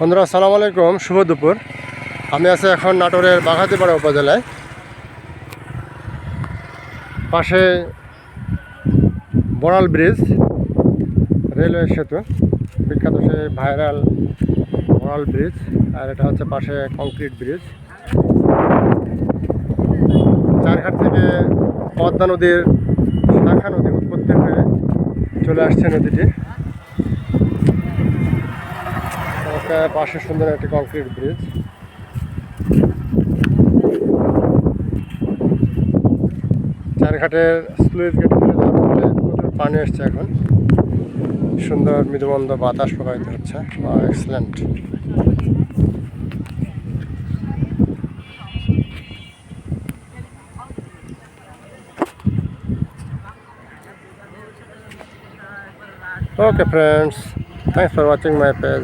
বন্ধুরা, আসসালামু আলাইকুম। শুভ দুপুর। আমি আছি এখন নাটোরের বাঘাতিপাড়া উপজেলায়। পাশে বড়াল ব্রিজ, রেলওয়ে সেতু, বিখ্যাত সেই ভাইরাল বড়াল ব্রিজ, আর এটা হচ্ছে পাশে কংক্রিট ব্রিজ। চারঘাট থেকে পদ্মা নদীর শাখা নদী উৎপত্তি হয়ে চলে আসছে নদীটি। পাশে সুন্দর একটি কংক্রিট ব্রিজ। চারঘাটের স্লুইস গেট খুলে প্রচুর পানি এসছে এখন। সুন্দর মৃদুমন্দ বাতাস প্রবাহিত হচ্ছে। Excellent Okay friends, thanks for watching my page.